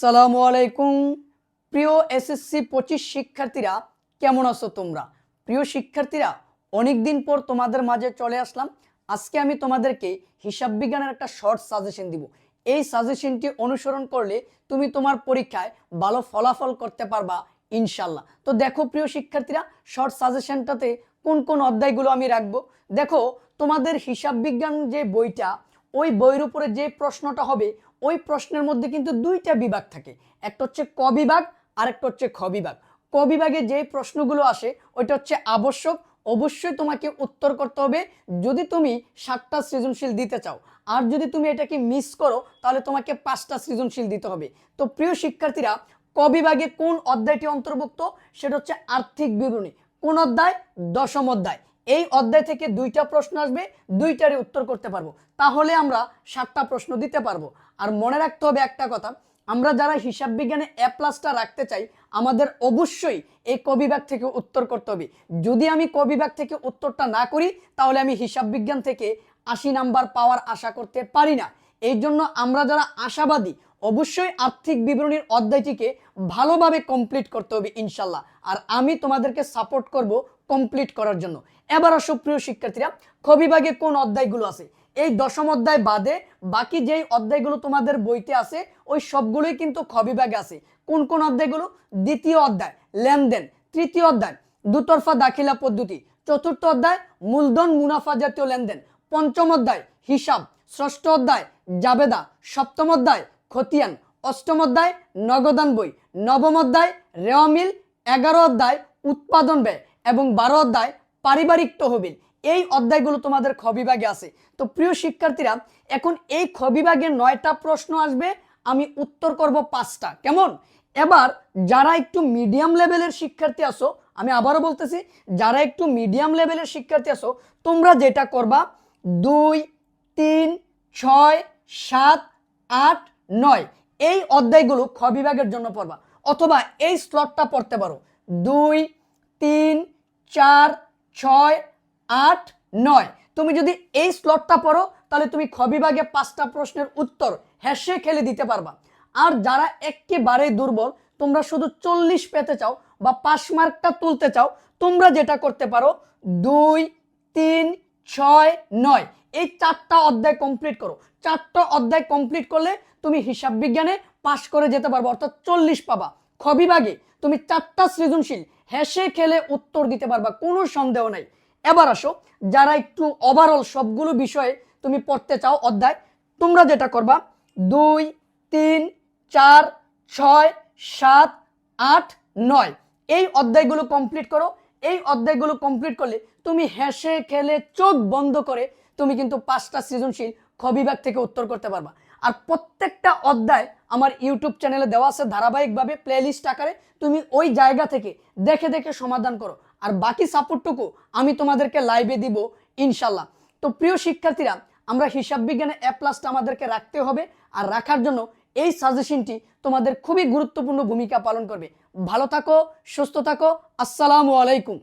সালামু আলাইকুম। প্রিয় এসএসসি পঁচিশ শিক্ষার্থীরা, কেমন আছো তোমরা? প্রিয় শিক্ষার্থীরা অনেক দিন পর তোমাদের মাঝে চলে আসলাম। আজকে আমি তোমাদেরকে হিসাব বিজ্ঞানের একটা শর্ট সাজেশন দিব। এই সাজেশনটি অনুসরণ করলে তুমি তোমার পরীক্ষায় ভালো ফলাফল করতে পারবা ইনশাল্লাহ তো দেখো প্রিয় শিক্ষার্থীরা শর্ট সাজেশনটাতে কোন কোন অধ্যায়গুলো আমি রাখব। দেখো, তোমাদের হিসাব বিজ্ঞান যে বইটা ওই বইয়ের উপরে যে প্রশ্নটা হবে, ওই প্রশ্নের মধ্যে কিন্তু দুইটা বিভাগ থাকে। একটা হচ্ছে ক বিভাগ আর একটা হচ্ছে খ বিভাগ। ক বিভাগে যে প্রশ্নগুলো আসে, ওইটা হচ্ছে আবশ্যক। অবশ্যই তোমাকে উত্তর করতে হবে। যদি তুমি সাতটা সৃজনশীল দিতে চাও, আর যদি তুমি এটাকে মিস করো, তাহলে তোমাকে পাঁচটা সৃজনশীল দিতে হবে। তো প্রিয় শিক্ষার্থীরা, ক বিভাগে কোন অধ্যায়টি অন্তর্ভুক্ত? সেটা হচ্ছে আর্থিক বিবরণী। কোন অধ্যায়? দশম অধ্যায়। এই অধ্যায় থেকে দুইটা প্রশ্ন আসবে, দুইটারই উত্তর করতে পারব। তাহলে আমরা সাতটা প্রশ্ন দিতে পারব। আর মনে রাখতে হবে একটা কথা, আমরা যারা হিসাব বিজ্ঞানে এ প্লাসটা রাখতে চাই, আমাদের অবশ্যই এই কবিভাগ থেকে উত্তর করতে হবে। যদি আমি কবিভাগ থেকে উত্তরটা না করি, তাহলে আমি হিসাব বিজ্ঞান থেকে আশি নাম্বার পাওয়ার আশা করতে পারি না। এই জন্য আমরা যারা আশাবাদী অবশ্যই আর্থিক বিবরণীর অধ্যায়টিকে ভালোভাবে কমপ্লিট করতে হবে ইনশাল্লাহ আর আমি তোমাদেরকে সাপোর্ট করব কমপ্লিট করার জন্য। এবার আসো প্রিয় শিক্ষার্থীরা খবিভাগে কোন অধ্যায়গুলো আছে? এই দশম অধ্যায় বাদে বাকি যেই অধ্যায়গুলো তোমাদের বইতে আছে, ওই সবগুলোই কিন্তু খবিভাগে আছে। কোন কোন অধ্যায়গুলো? দ্বিতীয় অধ্যায়, লেনদেন। তৃতীয় অধ্যায়, দুতরফা দাখিলা পদ্ধতি। চতুর্থ অধ্যায়, মূলধন মুনাফা জাতীয় লেনদেন। পঞ্চম অধ্যায়, হিসাব। ষষ্ঠ অধ্যায়, জাবেদা। সপ্তম অধ্যায় খতিয়ান, অষ্টম অধ্যায়, নগদান বই, নবম অধ্যায় রেওয়ামিল এগারো অধ্যায়, উৎপাদন ব্যয় এবং বারো অধ্যায়, পারিবারিক তহবিল। এই অধ্যায়গুলো তোমাদের খ বিভাগে আছে। তো প্রিয় শিক্ষার্থীরা, এখন এই খ বিভাগে নয়টা প্রশ্ন আসবে, আমি উত্তর করব পাঁচটা। কেমন? এবার যারা একটু মিডিয়াম লেভেলের শিক্ষার্থী আসো আমি আবারও বলতেছি, যারা একটু মিডিয়াম লেভেলের শিক্ষার্থী আসো তোমরা যেটা করবা, দুই, তিন, ছয়, সাত, আট নয়, এই অধ্যায়গুলো খ বিভাগের জন্য পড়বা। অথবা এই স্লটটা পড়তে পারো। দুই, তিন, চার, ছয়, আট, নয়। তুমি যদি এই স্লটটা পড়ো, তাহলে তুমি খ বিভাগে পাঁচটা প্রশ্নের উত্তর হেসে খেলে দিতে পারবা। আর যারা একেবারেই দুর্বল, তোমরা শুধু চল্লিশ পেতে চাও বা পাস মার্কটা তুলতে চাও, তোমরা যেটা করতে পারো, দুই, তিন ছয়, নয়। এই চারটা অধ্যায় কমপ্লিট করো। চারটা অধ্যায় কমপ্লিট করলে তুমি হিসাব বিজ্ঞানে পাশ করে যেতে পারব, অর্থাৎ চল্লিশ পাবা। খ বিভাগে তুমি চারটা সৃজনশীল হেসে খেলে উত্তর দিতে পারবা, কোনো সন্দেহ নাই। এবার আসো, যারা একটু ওভারঅল সবগুলো বিষয়ে তুমি পড়তে চাও অধ্যায়, তোমরা যেটা করবা, দুই, তিন, চার, ছয়, সাত, আট, নয়। এই অধ্যায়গুলো কমপ্লিট করো। এই অধ্যায়গুলো কমপ্লিট করলে তুমি হেসে খেলে চোখ বন্ধ করে তুমি কিন্তু পাঁচটা সৃজনশীল খ থেকে উত্তর করতে পারবা। আর প্রত্যেকটা অধ্যায় আমার ইউটিউব চ্যানেলে দেওয়া আছে ধারাবাহিকভাবে প্লেলিস্ট আকারে। তুমি ওই জায়গা থেকে দেখে দেখে সমাধান করো। আর বাকি সাপোর্টটুকু আমি তোমাদেরকে লাইভে দিব ইনশাল্লাহ তো প্রিয় শিক্ষার্থীরা, আমরা হিসাব বিজ্ঞানে এ প্লাসটা আমাদেরকে রাখতে হবে। আর রাখার জন্য এই সাজেশনটি তোমাদের খুবই গুরুত্বপূর্ণ ভূমিকা পালন করবে। ভালো থাকো, সুস্থ থাকো। আসসালামু আলাইকুম।